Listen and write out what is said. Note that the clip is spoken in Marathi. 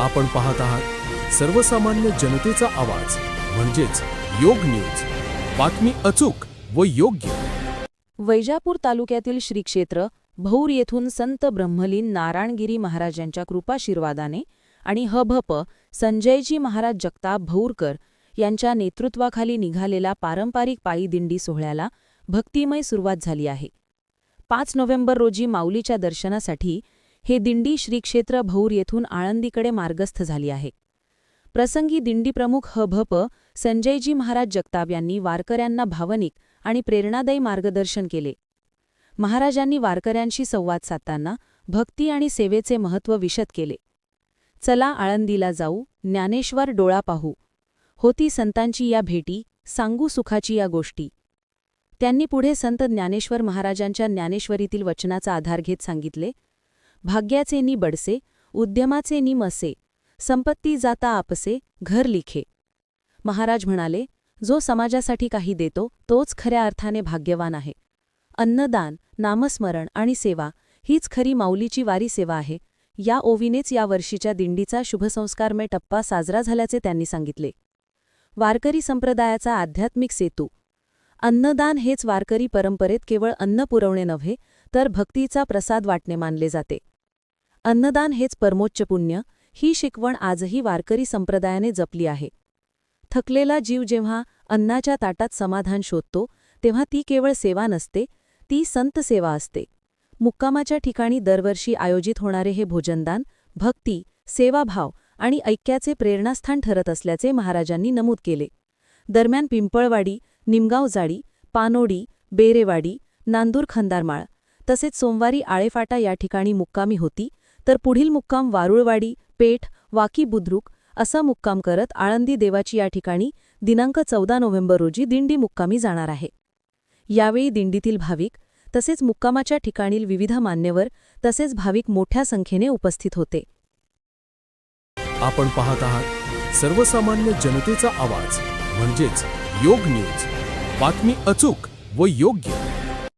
आपण पाहत आहात सर्वसामान्य जनतेचा आवाज म्हणजेच योग न्यूज. बातमी अचूक व योग्य. वैजापूर तालुक्यातील श्री क्षेत्र भौर येथून संत ब्रह्मलीन नारायणगिरी महाराजांच्या कृपाशीर्वादाने आणि हभप संजयजी महाराज जगताप भौरकर यांच्या नेतृत्वाखाली निघालेला पारंपरिक पायी दिंडी सोहळ्याला भक्तिमय सुरुवात झाली आहे. पाच नोव्हेंबर रोजी माऊलीच्या दर्शनासाठी हे दिंडी श्रीक्षेत्र भौर येथून आळंदीकडे मार्गस्थ झाली आहे. प्रसंगी दिंडीप्रमुख भप संजयजी महाराज जगताप यांनी वारकऱ्यांना भावनिक आणि प्रेरणादायी मार्गदर्शन केले. महाराजांनी वारकऱ्यांशी संवाद साधताना भक्ती आणि सेवेचे महत्त्व विशद केले. चला आळंदीला जाऊ ज्ञानेश्वर डोळा पाहू. होती संतांची या भेटी सांगू सुखाची या गोष्टी. त्यांनी पुढे संत ज्ञानेश्वर महाराजांच्या ज्ञानेश्वरीतील वचनाचा आधार घेत सांगितले भाग्याचे नि बडसे उद्यमाचे नि मसे संपत्ती जाता आपसे घर लिखे. महाराज म्हणाले जो समाजासाठी काही देतो तोच खऱ्या अर्थाने भाग्यवान आहे. अन्नदान नामस्मरण आणि सेवा हीच खरी माऊलीची वारी सेवा आहे. या ओवीनेच या वर्षीच्या दिंडीचा शुभसंस्कारमय टप्पा साजरा झाल्याचे त्यांनी सांगितले. वारकरी संप्रदायाचा आध्यात्मिक सेतू. अन्नदान हेच वारकरी परंपरेत केवळ अन्न पुरवणे नव्हे तर भक्तीचा प्रसाद वाटणे मानले जाते. अन्नदान हेच परमोच्च पुण्य ही शिकवण आजही वारकरी संप्रदायाने जपली आहे. थकलेला जीव जेव्हा अन्नाच्या ताटात समाधान शोधतो तेव्हा ती केवळ सेवा नसते ती संत सेवा असते. मुक्कामाच्या ठिकाणी दरवर्षी आयोजित होणारे हे भोजनदान भक्ती सेवाभाव आणि ऐक्याचे प्रेरणास्थान ठरत असल्याचे महाराजांनी नमूद केले. दरम्यान पिंपळवाडी निमगावजाडी पानोडी बेरेवाडी नांदूर खंदारमाळ तसेच सोमवारी आळेफाटा या ठिकाणी मुक्कामी होती तर पुढील मुक्काम वारुळवाडी पेठ वाकी बुद्रुक असा मुक्काम करत आळंदी देवाची या ठिकाणी दिनांक चौदा नोव्हेंबर रोजी दिंडी मुक्कामी जाणार आहे. यावेळी दिंडीतील भाविक तसेच मुक्कामाच्या ठिकाणील विविध मान्यवर तसेच भाविक मोठ्या संख्येने उपस्थित होते. आपण पाहत आहात सर्वसामान्य जनतेचा आवाज म्हणजेच योग न्यूज. बातमी अचूक व योग्य.